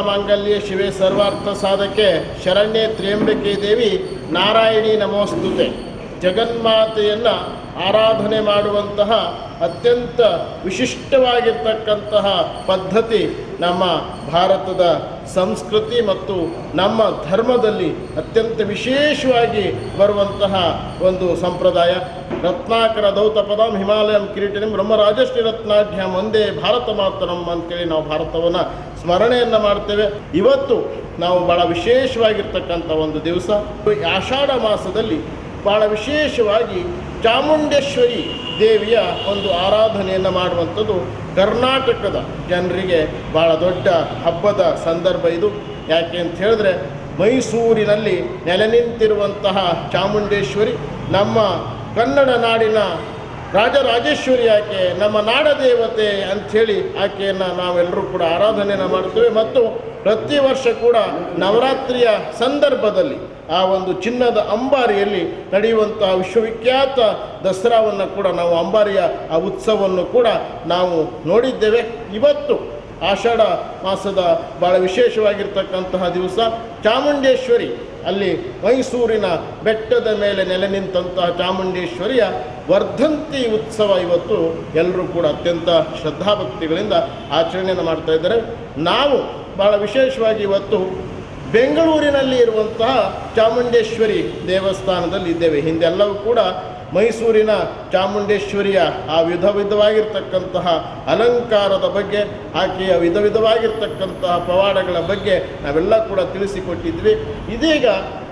ಮಾಂಗಲ್ಯ ಶಿವೆ ಸರ್ವಾರ್ಥ ಸಾಧಕೆ, ಶರಣ್ಯ ತ್ರ್ಯಂಬಕೆ ದೇವಿ, ನಾರಾಯಣಿ ನಮೋಸ್ತುತೆ. ಜಗನ್ಮಾತೆಯನ್ನು ಆರಾಧನೆ ಮಾಡುವಂತಹ ಅತ್ಯಂತ ವಿಶಿಷ್ಟವಾಗಿರ್ತಕ್ಕಂತಹ ಪದ್ಧತಿ ನಮ್ಮ ಭಾರತದ ಸಂಸ್ಕೃತಿ ಮತ್ತು ನಮ್ಮ ಧರ್ಮದಲ್ಲಿ ಅತ್ಯಂತ ವಿಶೇಷವಾಗಿ ಬರುವಂತಹ ಒಂದು ಸಂಪ್ರದಾಯ. ರತ್ನಾಕರ ದೌತ ಪದಂ ಹಿಮಾಲಯಂ ಕಿರೀಟಿನಿಂ ಬ್ರಹ್ಮರಾಜಶ್ರೀ ರತ್ನಾಢ್ಯಂ ಒಂದೇ ಭಾರತ ಮಾತರಂ ಅಂತೇಳಿ ನಾವು ಭಾರತವನ್ನು ಸ್ಮರಣೆಯನ್ನು ಮಾಡ್ತೇವೆ. ಇವತ್ತು ನಾವು ಭಾಳ ವಿಶೇಷವಾಗಿರ್ತಕ್ಕಂಥ ಒಂದು ದಿವಸ. ಆಷಾಢ ಮಾಸದಲ್ಲಿ ಭಾಳ ವಿಶೇಷವಾಗಿ ಚಾಮುಂಡೇಶ್ವರಿ ದೇವಿಯ ಒಂದು ಆರಾಧನೆಯನ್ನು ಮಾಡುವಂಥದ್ದು ಕರ್ನಾಟಕದ ಜನರಿಗೆ ಭಾಳ ದೊಡ್ಡ ಹಬ್ಬದ ಸಂದರ್ಭ ಇದು. ಯಾಕೆ ಅಂತ ಹೇಳಿದ್ರೆ ಮೈಸೂರಿನಲ್ಲಿ ನೆಲೆ ನಿಂತಿರುವಂತಹ ಚಾಮುಂಡೇಶ್ವರಿ ನಮ್ಮ ಕನ್ನಡ ನಾಡಿನ ರಾಜರಾಜೇಶ್ವರಿ ಆಕೆ, ನಮ್ಮ ನಾಡ ದೇವತೆ ಅಂಥೇಳಿ ಆಕೆಯನ್ನು ನಾವೆಲ್ಲರೂ ಕೂಡ ಆರಾಧನೆಯನ್ನು ಮಾಡ್ತೇವೆ. ಮತ್ತು ಪ್ರತಿ ವರ್ಷ ಕೂಡ ನವರಾತ್ರಿಯ ಸಂದರ್ಭದಲ್ಲಿ ಆ ಒಂದು ಚಿನ್ನದ ಅಂಬಾರಿಯಲ್ಲಿ ನಡೆಯುವಂತಹ ವಿಶ್ವವಿಖ್ಯಾತ ದಸರಾವನ್ನು ಕೂಡ ನಾವು ಅಂಬಾರಿಯ ಆ ಉತ್ಸವವನ್ನು ಕೂಡ ನಾವು ನೋಡಿದ್ದೇವೆ. ಇವತ್ತು ಆಷಾಢ ಮಾಸದ ಭಾಳ ವಿಶೇಷವಾಗಿರ್ತಕ್ಕಂತಹ ದಿವಸ ಚಾಮುಂಡೇಶ್ವರಿ. ಅಲ್ಲಿ ಮೈಸೂರಿನ ಬೆಟ್ಟದ ಮೇಲೆ ನೆಲೆ ನಿಂತಹ ಚಾಮುಂಡೇಶ್ವರಿಯ ವರ್ಧಂತಿ ಉತ್ಸವ ಇವತ್ತು ಎಲ್ಲರೂ ಕೂಡ ಅತ್ಯಂತ ಶ್ರದ್ಧಾಭಕ್ತಿಗಳಿಂದ ಆಚರಣೆಯನ್ನು ಮಾಡ್ತಾ ಇದ್ದಾರೆ. ನಾವು ಬಹಳ ವಿಶೇಷವಾಗಿ ಇವತ್ತು ಬೆಂಗಳೂರಿನಲ್ಲಿ ಇರುವಂತಹ ಚಾಮುಂಡೇಶ್ವರಿ ದೇವಸ್ಥಾನದಲ್ಲಿ ಇದ್ದೇವೆ. ಹಿಂದೆಲ್ಲವೂ ಕೂಡ ಮೈಸೂರಿನ ಚಾಮುಂಡೇಶ್ವರಿಯ ಆ ವಿಧ ವಿಧವಾಗಿರ್ತಕ್ಕಂತಹ ಅಲಂಕಾರದ ಬಗ್ಗೆ, ಆಕೆಯ ವಿಧ ವಿಧವಾಗಿರ್ತಕ್ಕಂತಹ ಪವಾಡಗಳ ಬಗ್ಗೆ ನಾವೆಲ್ಲ ಕೂಡ ತಿಳಿಸಿಕೊಟ್ಟಿದ್ವಿ. ಇದೀಗ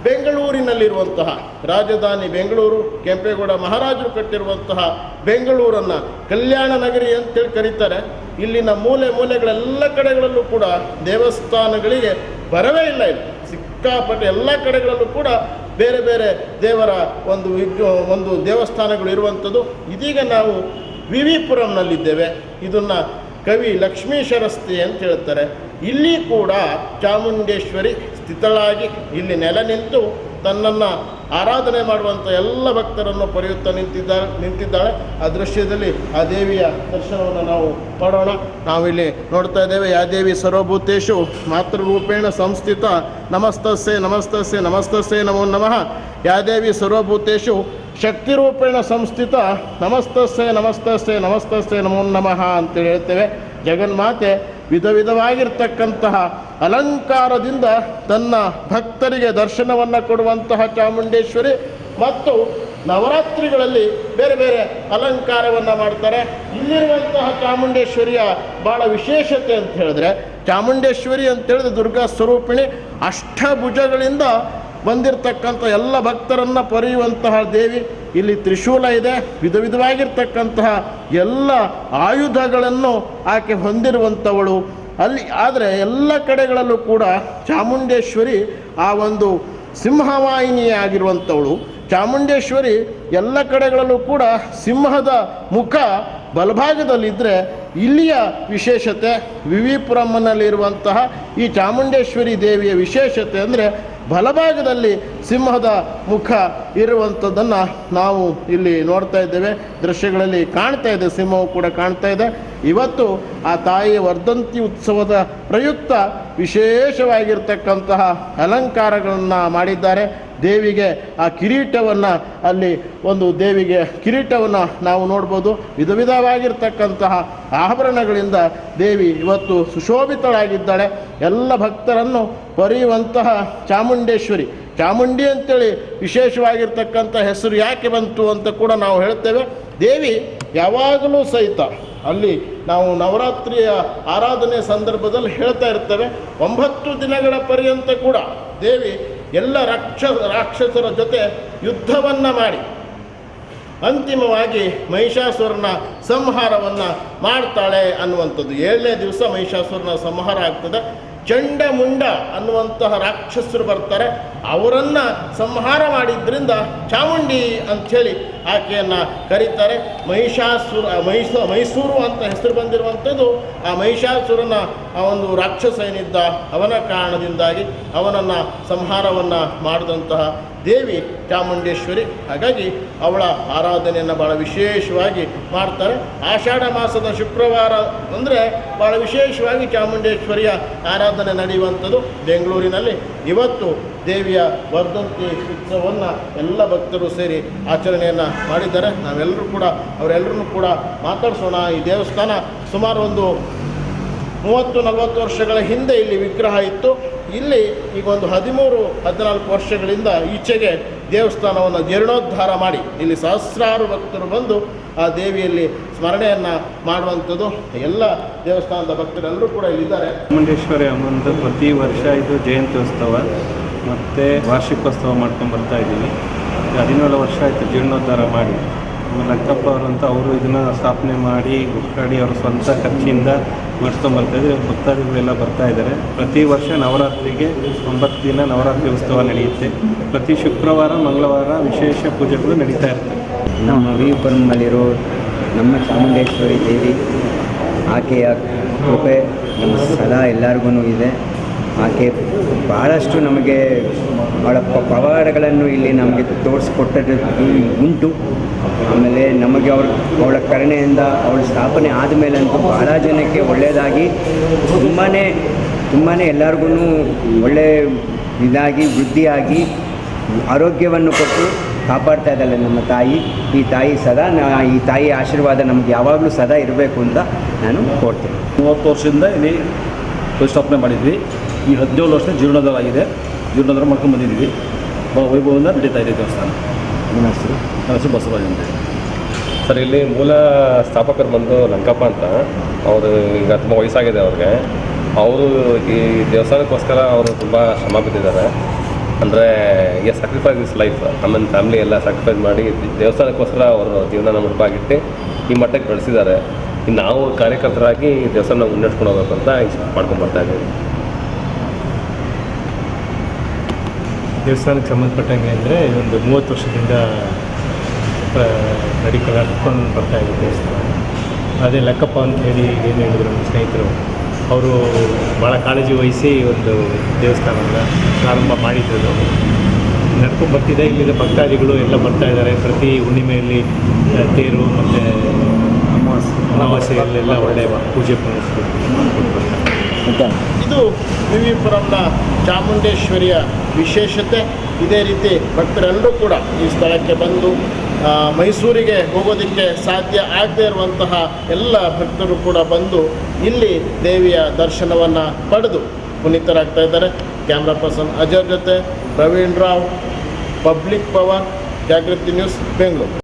ಬೆಂಗಳೂರಿನಲ್ಲಿರುವಂತಹ ರಾಜಧಾನಿ ಬೆಂಗಳೂರು, ಕೆಂಪೇಗೌಡ ಮಹಾರಾಜರು ಕಟ್ಟಿರುವಂತಹ ಬೆಂಗಳೂರನ್ನು ಕಲ್ಯಾಣ ನಗರಿ ಅಂತೇಳಿ ಕರೀತಾರೆ. ಇಲ್ಲಿನ ಮೂಲೆ ಮೂಲೆಗಳೆಲ್ಲ ಕಡೆಗಳಲ್ಲೂ ಕೂಡ ದೇವಸ್ಥಾನಗಳಿಗೆ ಬರವೇ ಇಲ್ಲ ಇಲ್ಲಿ. ಸಿಕ್ಕಾಪಟ್ಟೆ ಎಲ್ಲ ಕಡೆಗಳಲ್ಲೂ ಕೂಡ ಬೇರೆ ಬೇರೆ ದೇವರ ಒಂದು ಒಂದು ದೇವಸ್ಥಾನಗಳು ಇರುವಂಥದ್ದು. ಇದೀಗ ನಾವು ವಿ ವಿ ಪುರಂನಲ್ಲಿದ್ದೇವೆ ಇದನ್ನು ಕವಿ ಲಕ್ಷ್ಮೀಶ ರಸ್ತೆ ಅಂತ ಹೇಳ್ತಾರೆ. ಇಲ್ಲಿ ಕೂಡ ಚಾಮುಂಡೇಶ್ವರಿ ಸ್ಥಿತಳಾಗಿ ಇಲ್ಲಿ ನೆಲೆ ನಿಂತು ತನ್ನನ್ನು ಆರಾಧನೆ ಮಾಡುವಂಥ ಎಲ್ಲ ಭಕ್ತರನ್ನು ಪಡೆಯುತ್ತಾ ನಿಂತಿದ್ದಾಳೆ ನಿಂತಿದ್ದಾಳೆ. ಆ ದೃಶ್ಯದಲ್ಲಿ ಆ ದೇವಿಯ ದರ್ಶನವನ್ನು ನಾವು ಪಡೋಣ ನಾವಿಲ್ಲಿ ನೋಡ್ತಾ ಇದ್ದೇವೆ, ಯಾ ದೇವಿ ಸರ್ವಭೂತೇಶು ಮಾತೃರೂಪೇಣ ಸಂಸ್ಥಿತ. ನಮಸ್ತಸ್ಸೆ ನಮಸ್ತಸ್ಸೆ ನಮಸ್ತಸ್ಸೆ ನಮೋ ನಮಃ. ಯಾ ದೇವಿ ಸರ್ವಭೂತೇಶು ಶಕ್ತಿರೂಪೇಣ ಸಂಸ್ಥಿತ. ನಮಸ್ತಸ್ಸೆ ನಮಸ್ತಸ್ಸೆ ನಮಸ್ತಸ್ಸೆ ನಮೋ ನಮಃ ಅಂತೇಳಿ ಹೇಳ್ತೇವೆ. ಜಗನ್ಮಾತೆ ವಿಧ ವಿಧವಾಗಿರ್ತಕ್ಕಂತಹ ಅಲಂಕಾರದಿಂದ ತನ್ನ ಭಕ್ತರಿಗೆ ದರ್ಶನವನ್ನು ಕೊಡುವಂತಹ ಚಾಮುಂಡೇಶ್ವರಿ ಮತ್ತು ನವರಾತ್ರಿಗಳಲ್ಲಿ ಬೇರೆ ಬೇರೆ ಅಲಂಕಾರವನ್ನು ಮಾಡ್ತಾರೆ. ಇಲ್ಲಿರುವಂತಹ ಚಾಮುಂಡೇಶ್ವರಿಯ ಭಾಳ ವಿಶೇಷತೆ ಅಂತ ಹೇಳಿದ್ರೆ, ಚಾಮುಂಡೇಶ್ವರಿ ಅಂತ ಹೇಳಿದ್ರೆ ದುರ್ಗಾ ಸ್ವರೂಪಿಣಿ ಅಷ್ಟಭುಜಗಳಿಂದ ಬಂದಿರತಕ್ಕಂಥ ಎಲ್ಲ ಭಕ್ತರನ್ನು ಪೊರೆಯುವಂತಹ ದೇವಿ. ಇಲ್ಲಿ ತ್ರಿಶೂಲ ಇದೆ. ವಿಧ ವಿಧವಾಗಿರ್ತಕ್ಕಂತಹ ಎಲ್ಲ ಆಯುಧಗಳನ್ನು ಆಕೆ ಹೊಂದಿರುವಂಥವಳು. ಅಲ್ಲಿ ಆದರೆ ಎಲ್ಲ ಕಡೆಗಳಲ್ಲೂ ಕೂಡ ಚಾಮುಂಡೇಶ್ವರಿ ಆ ಒಂದು ಸಿಂಹವಾಹಿನಿಯಾಗಿರುವಂಥವಳು. ಚಾಮುಂಡೇಶ್ವರಿ ಎಲ್ಲ ಕಡೆಗಳಲ್ಲೂ ಕೂಡ ಸಿಂಹದ ಮುಖ ಬಲಭಾಗದಲ್ಲಿದ್ದರೆ ಇಲ್ಲಿಯ ವಿಶೇಷತೆ ವಿವಿಪುರಮ್ಮನಲ್ಲಿರುವಂತಹ ಈ ಚಾಮುಂಡೇಶ್ವರಿ ದೇವಿಯ ವಿಶೇಷತೆ ಅಂದರೆ ಬಲಭಾಗದಲ್ಲಿ ಸಿಂಹದ ಮುಖ ಇರುವಂಥದ್ದನ್ನು ನಾವು ಇಲ್ಲಿ ನೋಡ್ತಾ ಇದ್ದೇವೆ. ದೃಶ್ಯಗಳಲ್ಲಿ ಕಾಣ್ತಾ ಇದೆ, ಸಿಂಹವು ಕೂಡ ಕಾಣ್ತಾ ಇದೆ. ಇವತ್ತು ಆ ತಾಯಿಯ ವರ್ಧಂತಿ ಉತ್ಸವದ ಪ್ರಯುಕ್ತ ವಿಶೇಷವಾಗಿರ್ತಕ್ಕಂತಹ ಅಲಂಕಾರಗಳನ್ನು ಮಾಡಿದ್ದಾರೆ. ದೇವಿಗೆ ಆ ಕಿರೀಟವನ್ನು ಅಲ್ಲಿ ಒಂದು ದೇವಿಗೆ ಕಿರೀಟವನ್ನು ನಾವು ನೋಡ್ಬೋದು. ವಿಧ ವಿಧವಾಗಿರ್ತಕ್ಕಂತಹ ಆಭರಣಗಳಿಂದ ದೇವಿ ಇವತ್ತು ಸುಶೋಭಿತಳಾಗಿದ್ದಾಳೆ. ಎಲ್ಲ ಭಕ್ತರನ್ನು ಪರಿಯುವಂತಹ ಚಾಮುಂಡೇಶ್ವರಿ. ಚಾಮುಂಡಿ ಅಂತೇಳಿ ವಿಶೇಷವಾಗಿರ್ತಕ್ಕಂಥ ಹೆಸರು ಯಾಕೆ ಬಂತು ಅಂತ ಕೂಡ ನಾವು ಹೇಳ್ತೇವೆ. ದೇವಿ ಯಾವಾಗಲೂ ಸಹಿತ ಅಲ್ಲಿ ನಾವು ನವರಾತ್ರಿಯ ಆರಾಧನೆ ಸಂದರ್ಭದಲ್ಲಿ ಹೇಳ್ತಾ ಇರ್ತೇವೆ. ಒಂಬತ್ತು ದಿನಗಳ ಪರ್ಯಂತ ಕೂಡ ದೇವಿ ಎಲ್ಲ ರಾಕ್ಷ ರಾಕ್ಷಸರ ಜೊತೆ ಯುದ್ಧವನ್ನು ಮಾಡಿ. ಅಂತಿಮವಾಗಿ ಮಹಿಷಾಸುರನ ಸಂಹಾರವನ್ನು ಮಾಡ್ತಾಳೆ ಅನ್ನುವಂಥದ್ದು. ಏಳನೇ ದಿವಸ ಮಹಿಷಾಸುರನ ಸಂಹಾರ ಆಗ್ತದೆ. ಚಂಡಮುಂಡ ಅನ್ನುವಂತಹ ರಾಕ್ಷಸರು ಬರ್ತಾರೆ. ಅವರನ್ನು ಸಂಹಾರ ಮಾಡಿದ್ರಿಂದ ಚಾಮುಂಡಿ ಅಂಥೇಳಿ ಆಕೆಯನ್ನು ಕರೀತಾರೆ. ಮಹಿಷಾಸುರ ಮಹಿಷ ಮೈಸೂರು ಅಂತ ಹೆಸರು ಬಂದಿರುವಂಥದ್ದು, ಆ ಮಹಿಷಾಸುರನ ಆ ಒಂದು ರಾಕ್ಷಸ ಏನಿದ್ದ, ಅವನ ಕಾರಣದಿಂದಾಗಿ ಅವನನ್ನು ಸಂಹಾರವನ್ನು ಮಾಡಿದಂತಹ ದೇವಿ ಚಾಮುಂಡೇಶ್ವರಿ. ಹಾಗಾಗಿ ಅವಳ ಆರಾಧನೆಯನ್ನು ಭಾಳ ವಿಶೇಷವಾಗಿ ಮಾಡ್ತಾರೆ. ಆಷಾಢ ಮಾಸದ ಶುಕ್ರವಾರ ಅಂದರೆ ಭಾಳ ವಿಶೇಷವಾಗಿ ಚಾಮುಂಡೇಶ್ವರಿಯ ಆರಾಧನೆ ನಡೆಯುವಂಥದ್ದು ಬೆಂಗಳೂರಿನಲ್ಲಿ. ಇವತ್ತು ದೇವಿಯ ವರ್ಧಂತಿ ಉತ್ಸವವನ್ನು ಎಲ್ಲ ಭಕ್ತರು ಸೇರಿ ಆಚರಣೆಯನ್ನು ಮಾಡಿದ್ದಾರೆ. ನಾವೆಲ್ಲರೂ ಕೂಡ ಅವರೆಲ್ಲರೂ ಕೂಡ ಮಾತಾಡಿಸೋಣ. ಈ ದೇವಸ್ಥಾನ ಸುಮಾರು ಒಂದು ಮೂವತ್ತು, ನಲವತ್ತು ವರ್ಷಗಳ ಹಿಂದೆ ಇಲ್ಲಿ ವಿಗ್ರಹ ಇತ್ತು. ಇಲ್ಲಿ ಈಗ ಒಂದು ಹದಿಮೂರು, ಹದಿನಾಲ್ಕು ವರ್ಷಗಳಿಂದ ಈಚೆಗೆ ದೇವಸ್ಥಾನವನ್ನು ಜೀರ್ಣೋದ್ಧಾರ ಮಾಡಿ ಇಲ್ಲಿ ಸಹಸ್ರಾರು ಭಕ್ತರು ಬಂದು ಆ ದೇವಿಯಲ್ಲಿ ಸ್ಮರಣೆಯನ್ನು ಮಾಡುವಂಥದ್ದು. ಎಲ್ಲ ದೇವಸ್ಥಾನದ ಭಕ್ತರೆಲ್ಲರೂ ಕೂಡ ಇಲ್ಲಿದ್ದಾರೆ. ಚಾಮುಂಡೇಶ್ವರಿ ಅಮ್ಮಂದು ಪ್ರತಿ ವರ್ಷ ಇದು ಜಯಂತ್ಯೋತ್ಸವ. ಮತ್ತು ವಾರ್ಷಿಕೋತ್ಸವ ಮಾಡ್ಕೊಂಡು ಬರ್ತಾ ಇದ್ದೀವಿ. ಇದು ಹದಿನೇಳು ವರ್ಷ ಆಯಿತು ಜೀರ್ಣೋದ್ಧಾರ ಮಾಡಿ. ಲಕ್ಕಪ್ಪ ಅವರು ಅಂತ ಅವರು ಇದನ್ನು ಸ್ಥಾಪನೆ ಮಾಡಿ ಹುಡ್ಕಾಡಿ ಅವರ ಸ್ವಂತ ಖರ್ಚಿಂದ ಇದ್ರೆ ಭಕ್ತಾದಿಗಳೆಲ್ಲ ಬರ್ತಾ ಇದ್ದಾರೆ. ಪ್ರತಿ ವರ್ಷ ನವರಾತ್ರಿಗೆ ಒಂಬತ್ತು ದಿನ ನವರಾತ್ರಿ ಉತ್ಸವ ನಡೆಯುತ್ತೆ. ಪ್ರತಿ ಶುಕ್ರವಾರ, ಮಂಗಳವಾರ ವಿಶೇಷ ಪೂಜೆಗಳು ನಡೀತಾ ಇರ್ತವೆ ನಮ್ಮ ವಿಪುರಮಲ್ಲಿರೋ ನಮ್ಮ ಚಾಮುಂಡೇಶ್ವರಿ ದೇವಿ ಆಕೆಯ ಕೃಪೆ ನಮ್ಮ ಸದಾ ಎಲ್ಲರಿಗೂ ಇದೆ. ಆಕೆ ಭಾಳಷ್ಟು ನಮಗೆ ಭಾಳ ಪವಾಡಗಳನ್ನು ಇಲ್ಲಿ ನಮಗೆ ತೋರಿಸ್ಕೊಟ್ಟದ್ದು ಉಂಟು. ಆಮೇಲೆ ನಮಗೆ ಅವ್ರ ಅವಳ ಕರುಣೆಯಿಂದ ಅವಳ ಸ್ಥಾಪನೆ ಆದಮೇಲೆ ಅಂತೂ ಭಾಳ ಜನಕ್ಕೆ ಒಳ್ಳೆಯದಾಗಿ ತುಂಬಾ ತುಂಬಾ ಎಲ್ಲರಿಗೂ ಒಳ್ಳೆ ಇದಾಗಿ ವೃದ್ಧಿಯಾಗಿ ಆರೋಗ್ಯವನ್ನು ಕೊಟ್ಟು ಕಾಪಾಡ್ತಾ ಇದ್ದಾಳೆ ನಮ್ಮ ತಾಯಿ. ಈ ತಾಯಿ ಸದಾ ನಾ ಈ ತಾಯಿ ಆಶೀರ್ವಾದ ನಮ್ಗೆ ಯಾವಾಗಲೂ ಸದಾ ಇರಬೇಕು ಅಂತ ನಾನು ಕೊಡ್ತೀನಿ ಮೂವತ್ತು ವರ್ಷದಿಂದ ಇಲ್ಲಿ ಪ್ರತಿಷ್ಠಾಪನೆ ಮಾಡಿದ್ವಿ. ಈ ಹದಿನೇಳು ವರ್ಷ ಜೀರ್ಣೋದ್ಧಾರ ಆಗಿದೆ. ಜೀರ್ಣೋದ್ಧಾರ ಮಾಡ್ಕೊಂಡು ಬಂದಿದ್ವಿ ಭಾಳ ವೈಭವದಿಂದ ನಡೀತಾ ಇದೆ ದೇವಸ್ಥಾನ. ನನ್ನ ಹೆಸರು? ನನ್ನ ಹೆಸರು ಬಸವರಾಜ್ ಅಂತ ಸರ್, ಇಲ್ಲಿ ಮೂಲ ಸ್ಥಾಪಕರು ಬಂದು ಲಂಕಪ್ಪ ಅಂತ. ಅವರು ಈಗ ತುಂಬ ವಯಸ್ಸಾಗಿದೆ ಅವ್ರಿಗೆ. ಅವರು ಈ ದೇವಸ್ಥಾನಕ್ಕೋಸ್ಕರ ಅವರು ತುಂಬ ಶ್ರಮ ಬಿದ್ದಿದ್ದಾರೆ ಅಂದರೆ, ಈಗ ಸ್ಯಾಕ್ರಿಫೈಸ್ ಇಸ್ ಲೈಫ್ ಆಮೇಲೆ ಫ್ಯಾಮಿಲಿ ಎಲ್ಲ ಸ್ಯಾಕ್ರಿಫೈಸ್ ಮಾಡಿ ದೇವಸ್ಥಾನಕ್ಕೋಸ್ಕರ ಅವರು ಜೀವನ ಮುಡುಪಾಗಿಟ್ಟು ಈ ಮಟ್ಟಕ್ಕೆ ಬೆಳೆಸಿದ್ದಾರೆ ಇನ್ನು ನಾವು ಕಾರ್ಯಕರ್ತರಾಗಿ ದೇವಸ್ಥಾನ ಮುನ್ನಡೆಸ್ಕೊಂಡು ಹೋಗ್ಬೇಕು ಅಂತ ಮಾಡ್ಕೊಂಡು ಬರ್ತಾ ಇದ್ದೀವಿ. ದೇವಸ್ಥಾನಕ್ಕೆ ಸಂಬಂಧಪಟ್ಟಂಗೆ ಅಂದರೆ ಒಂದು ಮೂವತ್ತು ವರ್ಷದಿಂದ ನಡಿಕೊಂಡು ನಡ್ಕೊಂಡು ಬರ್ತಾ ಇದೆ ದೇವಸ್ಥಾನ. ಅದೇ ಲೆಕ್ಕಪ್ಪ ಅಂತ ಹೇಳಿ ಏನು ಹೇಳಿದ್ರು ನಮ್ಮ ಸ್ನೇಹಿತರು, ಅವರು ಭಾಳ ಕಾಳಜಿ ವಹಿಸಿ ಒಂದು ದೇವಸ್ಥಾನವನ್ನು ಪ್ರಾರಂಭ ಮಾಡಿದ್ರು. ನಡ್ಕೊಂಡು ಬರ್ತಿದೆ ಇಲ್ಲಿನ ಭಕ್ತಾದಿಗಳು ಎಲ್ಲ ಬರ್ತಾ ಇದ್ದಾರೆ. ಪ್ರತಿ ಹುಣ್ಣಿಮೆಯಲ್ಲಿ ತೇರು ಮತ್ತು ಅಮಾವಾಸ್ಯೆಯಲ್ಲೆಲ್ಲ ಒಳ್ಳೆಯ ಪೂಜೆ ಪುನಸ್ಕೃತಿ ಇದು ವಿವಿಪುರಂನ ಚಾಮುಂಡೇಶ್ವರಿಯ ವಿಶೇಷತೆ. ಇದೇ ರೀತಿ ಭಕ್ತರೆಲ್ಲರೂ ಕೂಡ ಈ ಸ್ಥಳಕ್ಕೆ ಬಂದು ಮೈಸೂರಿಗೆ ಹೋಗೋದಕ್ಕೆ ಸಾಧ್ಯ ಆಗದೇ ಇರುವಂತಹ ಎಲ್ಲ ಭಕ್ತರು ಕೂಡ ಬಂದು ಇಲ್ಲಿ ದೇವಿಯ ದರ್ಶನವನ್ನು ಪಡೆದು ಪುನೀತರಾಗ್ತಾ ಇದ್ದಾರೆ. ಕ್ಯಾಮ್ರಾ ಪರ್ಸನ್ ಅಜರ್ ಜೊತೆ Praveen Rao, public power Jagruti news, Bengaluru.